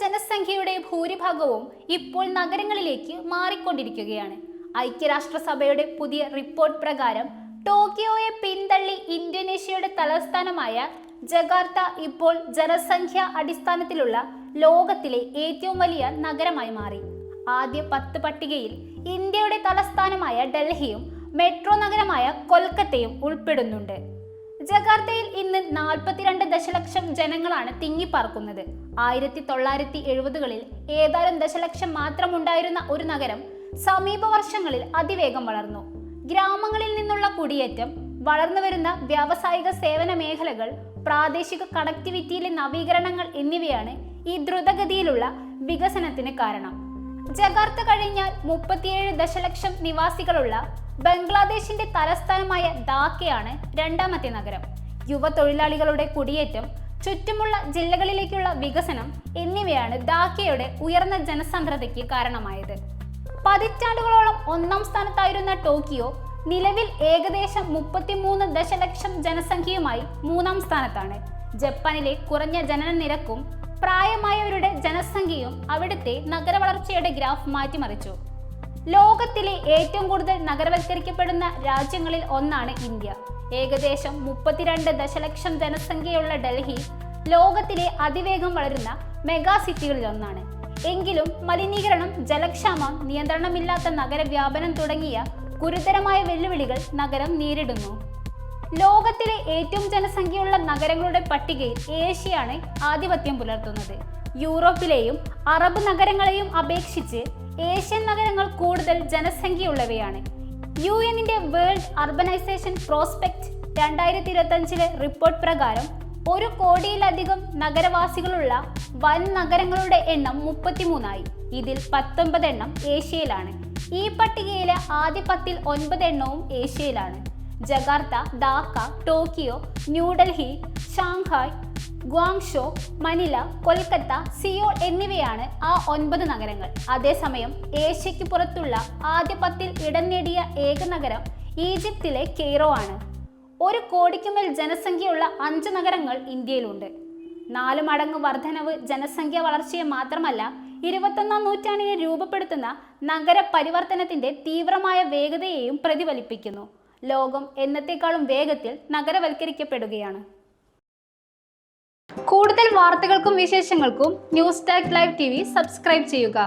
ജനസംഖ്യയുടെ ഭൂരിഭാഗവും ഇപ്പോൾ നഗരങ്ങളിലേക്ക് മാറിക്കൊണ്ടിരിക്കുകയാണ്. ഐക്യരാഷ്ട്രസഭയുടെ പുതിയ റിപ്പോർട്ട് പ്രകാരം ടോക്കിയോയെ പിന്തള്ളി ഇന്തോനേഷ്യയുടെ തലസ്ഥാനമായ ജകാർത്ത ഇപ്പോൾ ജനസംഖ്യ അടിസ്ഥാനത്തിലുള്ള ലോകത്തിലെ ഏറ്റവും വലിയ നഗരമായി മാറി. ആദ്യ പത്ത് പട്ടികയിൽ ഇന്ത്യയുടെ തലസ്ഥാനമായ ഡൽഹിയും മെട്രോ നഗരമായ കൊൽക്കത്തയും ഉൾപ്പെടുന്നുണ്ട്. ജക്കാർത്തയിൽ ഇന്ന് നാൽപ്പത്തിരണ്ട് ദശലക്ഷം ജനങ്ങളാണ് തിങ്ങിപ്പാർക്കുന്നത്. ആയിരത്തി തൊള്ളായിരത്തി എഴുപതുകളിൽ ഏതാനും ദശലക്ഷം മാത്രമുണ്ടായിരുന്ന ഒരു നഗരം സമീപ വർഷങ്ങളിൽ അതിവേഗം വളർന്നു. ഗ്രാമങ്ങളിൽ നിന്നുള്ള കുടിയേറ്റം വളർന്നുവരുന്ന വ്യാവസായിക സേവന മേഖലകൾ പ്രാദേശിക കണക്ടിവിറ്റിയിലെ നവീകരണങ്ങൾ എന്നിവയാണ് ഈ ദ്രുതഗതിയിലുള്ള വികസനത്തിന് കാരണം. ജകാർത്ത കഴിഞ്ഞാൽ മുപ്പത്തിയേഴ് ദശലക്ഷം നിവാസികളുള്ള ബംഗ്ലാദേശിന്റെ തലസ്ഥാനമായ ധാക്കയാണ് രണ്ടാമത്തെ നഗരം. യുവ തൊഴിലാളികളുടെ കുടിയേറ്റം ചുറ്റുമുള്ള ജില്ലകളിലേക്കുള്ള വികസനം എന്നിവയാണ് ധാക്കയുടെ ഉയർന്ന ജനസാന്ദ്രതയ്ക്ക് കാരണമായത്. പതിറ്റാണ്ടുകളോളം ഒന്നാം സ്ഥാനത്തായിരുന്ന ടോക്കിയോ നിലവിൽ ഏകദേശം മുപ്പത്തിമൂന്ന് ദശലക്ഷം ജനസംഖ്യയുമായി മൂന്നാം സ്ഥാനത്താണ്. ജപ്പാനിലെ കുറഞ്ഞ ജനന നിരക്കും പ്രായമായവരുടെ ജനസംഖ്യയും അവിടുത്തെ നഗരവളർച്ചയുടെ ഗ്രാഫ് മാറ്റിമറിച്ചു. ലോകത്തിലെ ഏറ്റവും കൂടുതൽ നഗരവൽക്കരിക്കപ്പെടുന്ന രാജ്യങ്ങളിൽ ഒന്നാണ് ഇന്ത്യ. ഏകദേശം മുപ്പത്തിരണ്ട് ദശലക്ഷം ജനസംഖ്യയുള്ള ഡൽഹി ലോകത്തിലെ അതിവേഗം വളരുന്ന മെഗാ സിറ്റികളിൽ ഒന്നാണ് എങ്കിലും മലിനീകരണം ജലക്ഷാമം നിയന്ത്രണമില്ലാത്ത നഗരവ്യാപനം തുടങ്ങിയ ഗുരുതരമായ വെല്ലുവിളികൾ നഗരം നേരിടുന്നു. ലോകത്തിലെ ഏറ്റവും ജനസംഖ്യയുള്ള നഗരങ്ങളുടെ പട്ടികയിൽ ഏഷ്യയാണ് ആധിപത്യം പുലർത്തുന്നത്. യൂറോപ്പിലെയും അറബ് നഗരങ്ങളെയും അപേക്ഷിച്ച് ഏഷ്യൻ നഗരങ്ങൾ കൂടുതൽ ജനസംഖ്യയുള്ളവയാണ്. യു എന്നിന്റെ വേൾഡ് അർബനൈസേഷൻ പ്രോസ്പെക്ട് രണ്ടായിരത്തി ഇരുപത്തഞ്ചിലെ റിപ്പോർട്ട് പ്രകാരം ഒരു കോടിയിലധികം നഗരവാസികളുള്ള വൻ നഗരങ്ങളുടെ എണ്ണം മുപ്പത്തിമൂന്നായി. ഇതിൽ പത്തൊമ്പത് എണ്ണം ഏഷ്യയിലാണ്. ഈ പട്ടികയിലെ ആദ്യ പത്തിൽ ഒൻപത് എണ്ണവും ഏഷ്യയിലാണ്. Jakarta Dhaka Tokyo New Delhi Shanghai Guangzhou Manila Kolkata Seoul എന്നിവയാണ് ആ ഒൻപത് നഗരങ്ങൾ. അതേസമയം ഏഷ്യയ്ക്ക് പുറത്തുള്ള ആദ്യ പത്തിൽ ഇടം നേടിയ ഏക നഗരം ഈജിപ്തിലെ കെയ്റോ ആണ്. ഒരു കോടിക്കുമേൽ ജനസംഖ്യയുള്ള അഞ്ച് നഗരങ്ങൾ ഇന്ത്യയിലുണ്ട്. നാല് മടങ്ങ് വർധനവ് ജനസംഖ്യ വളർച്ചയെ മാത്രമല്ല ഇരുപത്തൊന്നാം നൂറ്റാണ്ടിനെ രൂപപ്പെടുത്തുന്ന നഗര പരിവർത്തനത്തിന്റെ തീവ്രമായ വേഗതയെയും പ്രതിഫലിപ്പിക്കുന്നു. ലോകം എന്നത്തെക്കാളും വേഗത്തിൽ നഗരവൽക്കരിക്കപ്പെടുകയാണ്. കൂടുതൽ വാർത്തകൾക്കും വിശേഷങ്ങൾക്കും News Tak live T subscribe ചെയ്യുക.